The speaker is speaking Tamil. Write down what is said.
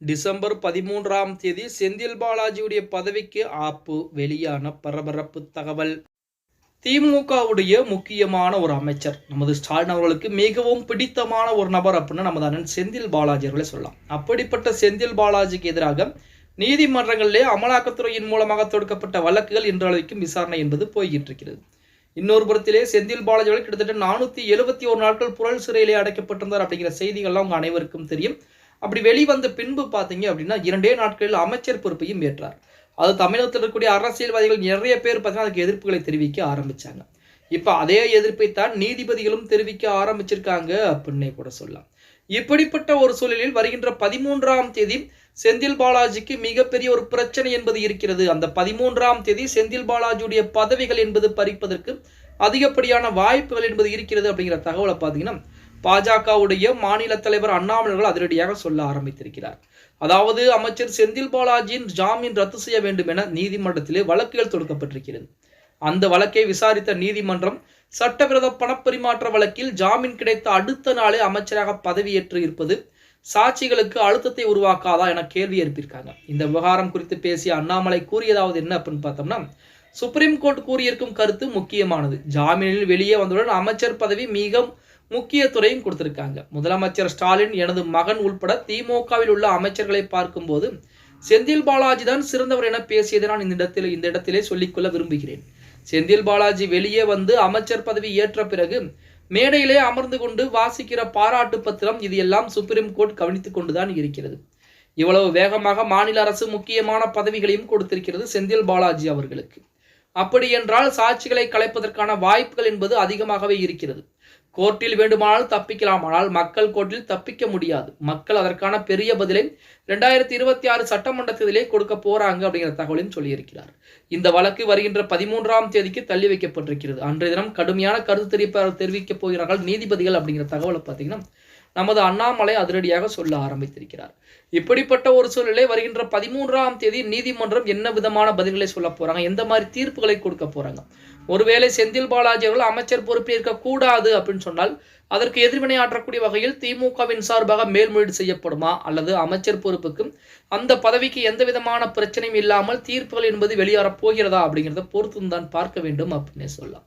டிசம்பர் பதிமூன்றாம் தேதி செந்தில் பாலாஜியுடைய பதவிக்கு ஆப்பு வெளியான பரபரப்பு தகவல். திமுகவுடைய முக்கியமான ஒரு அமைச்சர் நமது ஸ்டாலின் அவர்களுக்கு மிகவும் பிடித்தமான ஒரு நபர் அப்படின்னு நமது அண்ணன் செந்தில் பாலாஜி அவர்களை சொல்லலாம். அப்படிப்பட்ட செந்தில் பாலாஜிக்கு எதிராக நீதிமன்றங்களிலே அமலாக்கத்துறையின் மூலமாக தொடுக்கப்பட்ட வழக்குகள் இன்றளவிற்கும் விசாரணை என்பது போய்கிட்டு இருக்கிறது. இன்னொரு புறத்திலே செந்தில் பாலாஜி அவர்கள் கிட்டத்தட்ட நானூற்றி எழுபத்தி ஒரு நாட்கள் புழல் சிறையிலே அடைக்கப்பட்டிருந்தார் அப்படிங்கிற செய்திகள்லாம் உங்கள் அனைவருக்கும் தெரியும். அப்படி வெளிவந்த பின்பு பார்த்தீங்க அப்படின்னா இரண்டே நாட்களில் அமைச்சர் பொறுப்பையும் ஏற்றார். அது தமிழகத்தில் இருக்கக்கூடிய அரசியல்வாதிகள் நிறைய பேர் பார்த்தீங்கன்னா அதுக்கு எதிர்ப்புகளை தெரிவிக்க ஆரம்பித்தாங்க இப்போ அதே எதிர்ப்பை தான் நீதிபதிகளும் தெரிவிக்க ஆரம்பிச்சிருக்காங்க அப்படின்னே கூட சொல்லலாம். இப்படிப்பட்ட ஒரு சூழலில் வருகின்ற பதிமூன்றாம் தேதி செந்தில் பாலாஜிக்கு மிகப்பெரிய ஒரு பிரச்சனை என்பது இருக்கிறது. அந்த பதிமூன்றாம் தேதி செந்தில் பாலாஜியுடைய பதவிகள் என்பது பறிப்பதற்கு அதிகப்படியான வாய்ப்புகள் என்பது இருக்கிறது அப்படிங்கிற தகவலை பார்த்தீங்கன்னா பாஜகவுடைய மாநில தலைவர் அண்ணாமலைகள் அதிரடியாக சொல்ல ஆரம்பித்திருக்கிறார். அதாவது அமைச்சர் செந்தில் பாலாஜியின் ஜாமீன் ரத்து செய்ய வேண்டும் என நீதிமன்றத்திலே வழக்குகள் தொடுக்கப்பட்டிருக்கிறது. அந்த வழக்கை விசாரித்த நீதிமன்றம் சட்டவிரோத பணப்பரிமாற்ற வழக்கில் ஜாமீன் கிடைத்த அடுத்த நாளே அமைச்சராக பதவியேற்று இருப்பது சாட்சிகளுக்கு அழுத்தத்தை உருவாக்காதா என கேள்வி எழுப்பியிருக்காங்க. இந்த விவகாரம் குறித்து பேசிய அண்ணாமலை கூறியதாவது என்ன அப்படின்னு பார்த்தோம்னா சுப்ரீம் கோர்ட் கூறியிருக்கும் கருத்து முக்கியமானது. ஜாமீனில் வெளியே வந்தவுடன் அமைச்சர் பதவி மிக முக்கியத்துறையும் கொடுத்திருக்காங்க. முதலமைச்சர் ஸ்டாலின் எனது மகன் உள்பட திமுகவில் உள்ள அமைச்சர்களை பார்க்கும்போது செந்தில் பாலாஜி தான் சிறந்தவர் என பேசியதை நான் இந்த இடத்தில் இந்த இடத்திலே சொல்லிக்கொள்ள விரும்புகிறேன். செந்தில் பாலாஜி வெளியே வந்து அமைச்சர் பதவி ஏற்ற பிறகு மேடையிலே அமர்ந்து கொண்டு வாசிக்கிற பாராட்டு பத்திரம் இது எல்லாம் சுப்ரீம் கோர்ட் கவனித்துக் கொண்டுதான் இருக்கிறது. இவ்வளவு வேகமாக மாநில அரசு முக்கியமான பதவிகளையும் கொடுத்திருக்கிறது செந்தில் பாலாஜி அவர்களுக்கு. அப்படி என்றால் சாட்சிகளை கலைப்பதற்கான வாய்ப்புகள் என்பது அதிகமாகவே இருக்கிறது. கோர்ட்டில் வேண்டுமானால் தப்பிக்கலாம் ஆனால் மக்கள் கோர்ட்டில் தப்பிக்க முடியாது. மக்கள் அதற்கான பெரிய பதிலை ரெண்டாயிரத்தி இருபத்தி ஆறு சட்டமன்ற தேர்தலே கொடுக்க போறாங்க அப்படிங்கிற தகவலையும் சொல்லியிருக்கிறார். இந்த வழக்கு வருகின்ற பதிமூன்றாம் தேதிக்கு தள்ளி வைக்கப்பட்டிருக்கிறது. அன்றைய தினம் கடுமையான கருத்து தெரிவிப்ப தெரிவிக்கப் போகிறார்கள் நீதிபதிகள் அப்படிங்கிற தகவலை பார்த்தீங்கன்னா நமது அண்ணாமலை அதிரடியாக சொல்ல ஆரம்பித்திருக்கிறார். இப்படிப்பட்ட ஒரு சூழ்நிலை வருகின்ற பதிமூன்றாம் தேதி நீதிமன்றம் என்ன விதமான பதில்களை சொல்ல போறாங்க? எந்த மாதிரி தீர்ப்புகளை கொடுக்க போறாங்க? ஒருவேளை செந்தில் பாலாஜி அவர்கள் அமைச்சர் பொறுப்பேற்க கூடாது அப்படின்னு சொன்னால் அதற்கு எதிர்வினை ஆற்றக்கூடிய வகையில் திமுகவின் சார்பாக மேல்முறையீடு செய்யப்படுமா? அல்லது அமைச்சர் பொறுப்புக்கும் அந்த பதவிக்கு எந்த விதமான பிரச்சனையும் இல்லாமல் தீர்ப்புகள் என்பது வெளியேறப் போகிறதா அப்படிங்கிறத பொறுத்து தான் பார்க்க வேண்டும் அப்படின்னே சொல்லலாம்.